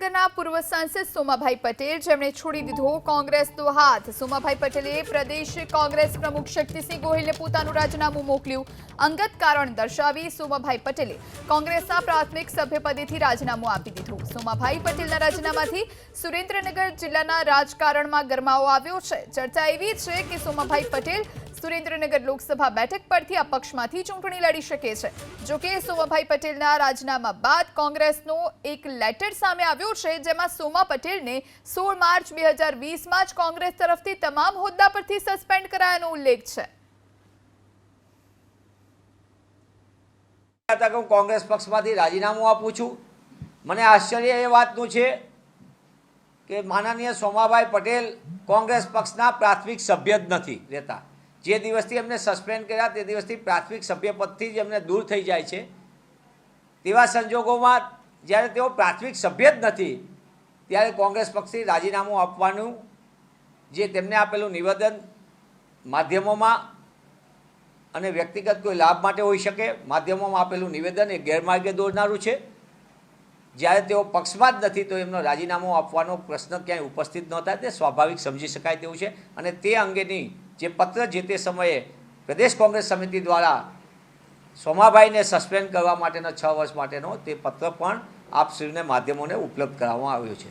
સુરેન્દ્રનગરના પૂર્વ સાંસદ સોમાભાઈ પટેલ, જેમણે છોડી દીધો કોંગ્રેસનો હાથ. સોમાભાઈ પટેલે પ્રદેશ કોંગ્રેસ પ્રમુખ શક્તિસિંહ ગોહિલને પોતાનું રાજીનામું મોકલ્યું. અંગત કારણ દર્શાવી સોમાભાઈ પટેલે કોંગ્રેસના પ્રાથમિક સભ્યપદેથી રાજીનામું આપી દીધું. સોમાભાઈ પટેલના રાજીનામાથી સુરેન્દ્રનગર જિલ્લાના રાજકારણમાં ગરમાવો આવ્યો છે. ચર્ચા એવી છે કે સોમાભાઈ પટેલ સુરેન્દ્રનગર લોકસભા બેઠક પરથી અપક્ષમાંથી ચૂંટણી લડી શકે છે. જોકે સોમાભાઈ પટેલના રાજીનામા બાદ કોંગ્રેસનો એક લેટર સામે આવ્યો છે, જેમાં સોમા પટેલને સોળ માર્ચ બે હજાર જ કોંગ્રેસ તરફથી તમામ હોદ્દા પરથી સસ્પેન્ડ કરાયાનો ઉલ્લેખ છે. હું કોંગ્રેસ પક્ષમાંથી રાજીનામું આપું છું. મને આશ્ચર્ય એ વાતનું છે કે માનનીય સોમાભાઈ પટેલ કોંગ્રેસ પક્ષના પ્રાથમિક સભ્ય જ નથી રહેતા. જે દિવસથી એમને સસ્પેન્ડ કર્યા, તે દિવસથી પ્રાથમિક સભ્યપદથી જ એમને દૂર થઈ જાય છે. તેવા સંજોગોમાં જ્યારે તેઓ પ્રાથમિક સભ્ય જ નથી, ત્યારે કોંગ્રેસ પક્ષથી રાજીનામું આપવાનું જે તેમને આપેલું નિવેદન માધ્યમોમાં અને વ્યક્તિગત કોઈ લાભ માટે હોઈ શકે, માધ્યમોમાં આપેલું નિવેદન એ ગેરમાર્ગે દોરનારું છે. જ્યારે તેઓ પક્ષમાં જ નથી તો એમનો રાજીનામું આપવાનો પ્રશ્ન ક્યાંય ઉપસ્થિત ન થાય તે સ્વાભાવિક સમજી શકાય તેવું છે. અને તે અંગેની જે પત્ર જે તે સમયે પ્રદેશ કોંગ્રેસ સમિતિ દ્વારા સોમાભાઈને સસ્પેન્ડ કરવા માટેનો છ વર્ષ માટેનો તે પત્ર પણ આપ શ્રીને માધ્યમોને ઉપલબ્ધ કરાવવામાં આવ્યો છે.